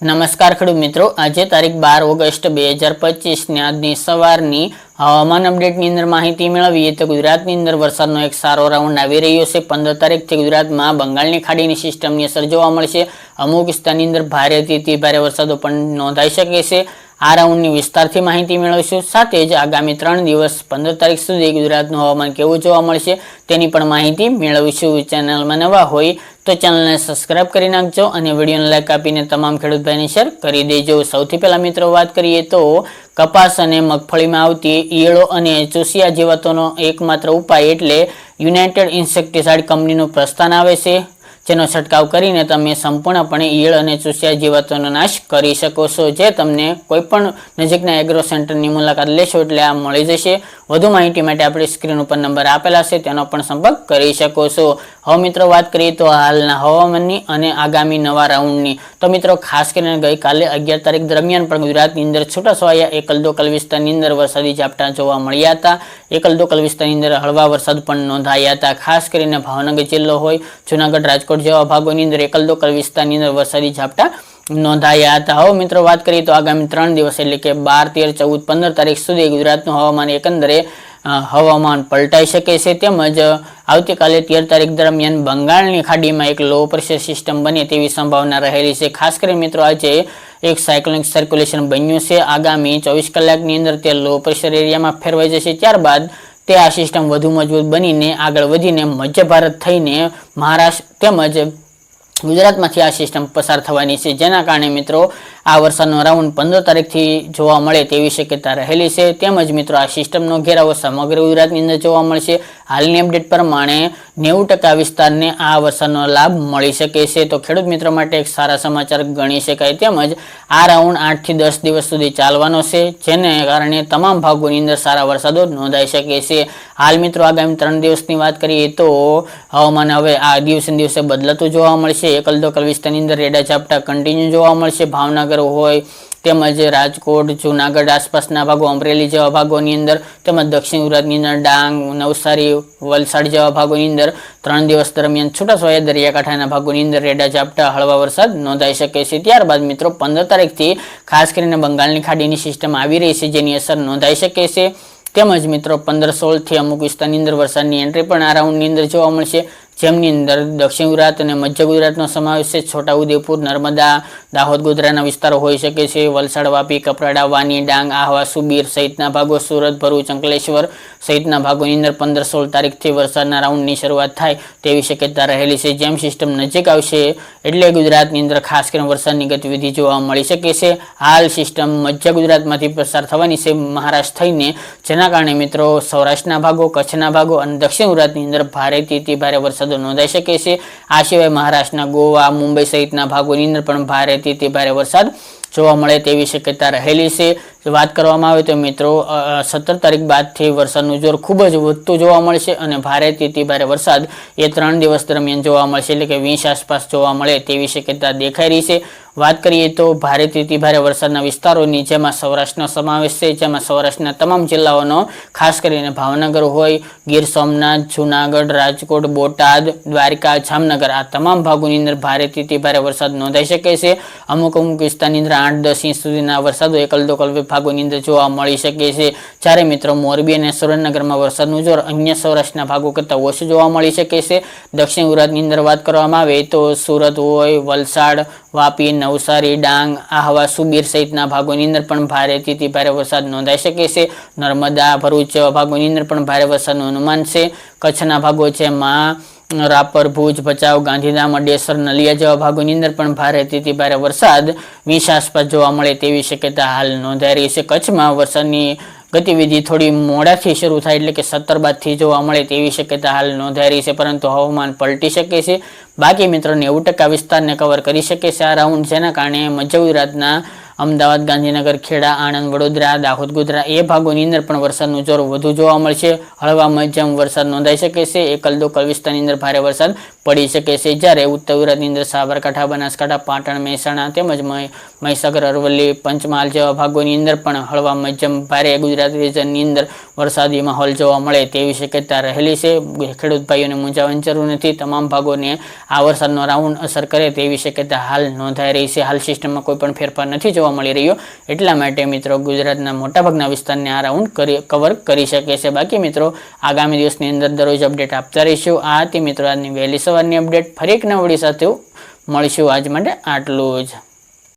નમસ્કાર ખેડૂત મિત્રો. આજે તારીખ બાર ઓગસ્ટ બે હજાર પચીસની આજની સવારની હવામાન અપડેટની અંદર માહિતી મેળવીએ તો ગુજરાતની અંદર વરસાદનો એક સારો રાઉન્ડ આવી રહ્યો છે. પંદર તારીખથી ગુજરાતમાં બંગાળની ખાડીની સિસ્ટમની અસર જોવા મળશે. અમુક વિસ્તારની અંદર ભારેથી અતિ ભારે વરસાદો પણ નોંધાઈ શકે છે. આ રાઉન્ડની વિસ્તારથી માહિતી મેળવીશું. સાથે જ આગામી ત્રણ દિવસ, પંદર તારીખ સુધી ગુજરાતનું હવામાન કેવું જોવા મળશે તેની પણ માહિતી મેળવીશું. ચેનલમાં નવા હોય તો ચેનલને સબસ્ક્રાઇબ કરી નાખજો અને વિડીયોને લાઈક આપીને તમામ ખેડૂત ભાઈને શેર કરી દેજો. સૌથી પહેલા મિત્રો વાત કરીએ તો કપાસ અને મગફળીમાં આવતી ઈયળો અને ચુસિયા જીવાતોનો એકમાત્ર ઉપાય એટલે યુનાઇટેડ ઇન્સેક્ટિસાઇડ કંપનીનું પ્રસ્થાન આવે છે. જેનો છંટકાવ કરીને તમે સંપૂર્ણપણે ઈયળ અને ચૂસિયા જીવાતોનો નાશ કરી શકો છો. જે તમને કોઈપણ નજીકના એગ્રો સેન્ટરની મુલાકાત લેશો એટલે આ મળી જશે. વધુ માહિતી માટે આપણે સ્ક્રીન ઉપર નંબર આપેલા છે, તેનો પણ સંપર્ક કરી શકો છો. હવે મિત્રો, વાત કરીએ તો હાલના હવામાનની અને આગામી નવા રાઉન્ડની. તો મિત્રો, ખાસ કરીને ગઈકાલે અગિયાર તારીખ દરમિયાન પણ ગુજરાતની અંદર છૂટાછવાયા એકલ દોકલ વિસ્તારની અંદર વરસાદી ઝાપટા જોવા મળ્યા હતા. એકલ દોકલ વિસ્તારની અંદર હળવા વરસાદ પણ નોંધાયા હતા. ખાસ કરીને ભાવનગર જિલ્લો હોય, જુનાગઢ, રાજકોટ જેવા ભાગોની અંદર એકલ દોકલ વિસ્તારની અંદર વરસાદી ઝાપટા નોંધાયા હતા. હવે મિત્રો વાત કરીએ તો આગામી ત્રણ દિવસ એટલે કે બાર, તેર, ચૌદ, પંદર તારીખ સુધી ગુજરાતનું હવામાન એકંદરે હવામાન પલટાઈ શકે છે. તેમજ આવતીકાલે તેર તારીખ દરમિયાન બંગાળની ખાડીમાં એક લો પ્રેશર સિસ્ટમ બને તેવી સંભાવના રહેલી છે. ખાસ કરીને મિત્રો આજે એક સાયક્લોનિક સર્ક્યુલેશન બન્યું છે. આગામી ચોવીસ કલાકની અંદર તે લો પ્રેશર એરિયામાં ફેરવાઈ જશે. ત્યારબાદ તે આ સિસ્ટમ વધુ મજબૂત બનીને આગળ વધીને મધ્ય ભારત થઈને મહારાષ્ટ્ર તેમજ ગુજરાતમાંથી આ સિસ્ટમ પસાર થવાની છે. જેના કારણે મિત્રો, આ વરસાદનો રાઉન્ડ પંદર તારીખથી જોવા મળે તેવી શક્યતા રહેલી છે. તેમજ મિત્રો, આ સિસ્ટમનો ઘેરાવો સમગ્ર ગુજરાતની અંદર જોવા મળશે. હાલની અપડેટ પ્રમાણે નેવું ટકા વિસ્તારને આ વરસાદનો લાભ મળી શકે છે. તો ખેડૂત મિત્રો માટે એક સારા સમાચાર ગણી શકાય તેમજ આ રાઉન્ડ આઠથી દસ દિવસ સુધી ચાલવાનો છે, જેને કારણે તમામ ભાગોની અંદર સારા વરસાદો નોંધાઈ શકે છે. હાલ મિત્રો આગામી ત્રણ દિવસની વાત કરીએ તો હવામાન હવે આ દિવસે દિવસે બદલાતું જોવા મળશે. એકલ દોકલ વિસ્તારની અંદર રેડા ઝાપટા કન્ટિન્યુ જોવા મળશે. ભાવનગર હોય તેમજ રાજકોટ, જુનાગઢ આસપાસના ભાગો, અમરેલી જેવા ભાગોની અંદર તેમજ દક્ષિણ ગુજરાતની અંદર ડાંગ, નવસારી, વલસાડ જેવા ભાગોની અંદર ત્રણ દિવસ દરમિયાન છૂટાછવાયા દરિયાકાંઠાના ભાગોની અંદર રેડા ઝાપટા, હળવા વરસાદ નોંધાઈ શકે છે. ત્યારબાદ મિત્રો પંદર તારીખથી ખાસ કરીને બંગાળની ખાડીની સિસ્ટમ આવી રહી છે, જેની અસર નોંધાઈ શકે છે. તેમજ મિત્રો પંદર સોળથી અમુક વિસ્તારની અંદર વરસાદની એન્ટ્રી પણ આ રાઉન્ડની અંદર જોવા મળશે. જેમની અંદર દક્ષિણ ગુજરાત અને મધ્ય ગુજરાતનો સમાવેશ છે. છોટાઉદેપુર, નર્મદા, દાહોદ ગોધરાના વિસ્તારો હોઈ શકે છે. વલસાડ, વાપી, કપરાડા, વાની, ડાંગ આહવા સુબીર સહિતના ભાગો, સુરત, ભરૂચ, અંકલેશ્વર સહિતના ભાગોની અંદર પંદર સોળ તારીખથી વરસાદના રાઉન્ડની શરૂઆત થાય તેવી શક્યતા રહેલી છે. જેમ સિસ્ટમ નજીક આવશે એટલે ગુજરાતની અંદર ખાસ કરીને વરસાદની ગતિવિધિ જોવા મળી શકે છે. હાલ સિસ્ટમ મધ્ય ગુજરાતમાંથી પસાર થવાની છે. મહારાષ્ટ્ર થઈને જેના કારણે મિત્રો સૌરાષ્ટ્રના ભાગો, કચ્છના ભાગો અને દક્ષિણ ગુજરાતની અંદર ભારેથી અતિ ભારે વરસાદો નોંધાઈ શકે છે. આ સિવાય મહારાષ્ટ્રના ગોવા, મુંબઈ સહિતના ભાગોની અંદર પણ ભારેથી તે ભારે વરસાદ જોવા મળે તેવી શક્યતા રહેલી છે. વાત કરવામાં આવે તો મિત્રો સત્તર તારીખ બાદથી વરસાદનું જોર ખૂબ જ વધતું જોવા મળશે અને ભારેથી અતિ ભારે વરસાદ એ ત્રણ દિવસ દરમિયાન જોવા મળશે. એટલે કે વીસ આસપાસ જોવા મળે તેવી શક્યતા દેખાઈ રહી છે. વાત કરીએ તો ભારેથી અતિ ભારે વરસાદના વિસ્તારોની, જેમાં સૌરાષ્ટ્રનો સમાવેશ છે, જેમાં સૌરાષ્ટ્રના તમામ જિલ્લાઓનો, ખાસ કરીને ભાવનગર હોય, ગીર સોમનાથ, જુનાગઢ, રાજકોટ, બોટાદ, દ્વારકા, જામનગર, આ તમામ ભાગોની અંદર ભારેથી અતિ ભારે વરસાદ નોંધાઈ શકે છે. અમુક અમુક વિસ્તારની અંદર આઠ દસ ઇંચ સુધીના વરસાદો એકલ દોકલ ભાગોની અંદર જોવા મળી શકે છે. જ્યારે મિત્રો મોરબી અને સુરેન્દ્રનગરમાં વરસાદનું જોર અન્ય સૌરાષ્ટ્રના ભાગો કરતાં ઓછું જોવા મળી શકે છે. દક્ષિણ ગુજરાતની અંદર વાત કરવામાં આવે તો સુરત હોય, વલસાડ, વાપી, નવસારી, ડાંગ, આહવા, સુબીર સહિતના ભાગોની અંદર પણ ભારેથી અતિ ભારે વરસાદ નોંધાઈ શકે છે. નર્મદા, ભરૂચ ભાગોની અંદર પણ ભારે વરસાદનું અનુમાન છે. કચ્છના ભાગો છે માં રાપર, ભુજ, ભચાઉ, ગાંધીધામ, અડેસર, નલિયા જેવા ભાગોની અંદર પણ ભારેથી અતિ ભારે વરસાદ. વીસ આસપાસ જોવા મળે તેવી શક્યતા હાલ નોંધાઈ રહી છે. કચ્છમાં વરસાદની ગતિવિધિ થોડી મોડાથી શરૂ થાય એટલે કે સત્તર બાદથી જોવા મળે તેવી શક્યતા હાલ નોંધાઈ રહી છે, પરંતુ હવામાન પલટી શકે છે. બાકી મિત્રો નેવું ટકા વિસ્તારને કવર કરી શકે છે. આ રાઉન્ડ જેના કારણે મધ્ય ગુજરાતના અમદાવાદ, ગાંધીનગર, ખેડા, આણંદ, વડોદરા, દાહોદ ગોધરા એ ભાગોની અંદર પણ વરસાદનું જોર વધુ જોવા મળશે. હળવા, મધ્યમ વરસાદ નોંધાઈ શકે છે. એકલ દોકલ વિસ્તારની અંદર ભારે વરસાદ પડી શકે છે. જ્યારે ઉત્તર ગુજરાતની અંદર સાબરકાંઠા, બનાસકાંઠા, પાટણ, મહેસાણા તેમજ મહી- મહીસાગર, અરવલ્લી, પંચમહાલ જેવા ભાગોની અંદર પણ હળવા, મધ્યમ, ભારે ગુજરાત રિજનની અંદર વરસાદી માહોલ જોવા મળે તેવી શક્યતા રહેલી છે. ખેડૂત ભાઈઓને મૂંઝાવાની જરૂર નથી. તમામ ભાગોને આ વરસાદનો રાઉન્ડ અસર કરે તેવી શક્યતા હાલ નોંધાઈ રહી છે. હાલ સિસ્ટમમાં કોઈ પણ ફેરફાર નથી જોવા મળી રહ્યો. એટલા માટે મિત્રો ગુજરાતના મોટાભાગના વિસ્તારને આ રાઉન્ડ કરી કવર કરી શકે છે. બાકી મિત્રો, આગામી દિવસની અંદર દરરોજ અપડેટ આપતા રહીશું. આ હતી મિત્રો, આજની વહેલી સવારની અપડેટ ફરી એક નવડી સાથે મળીશું. આજ માટે આટલું જ.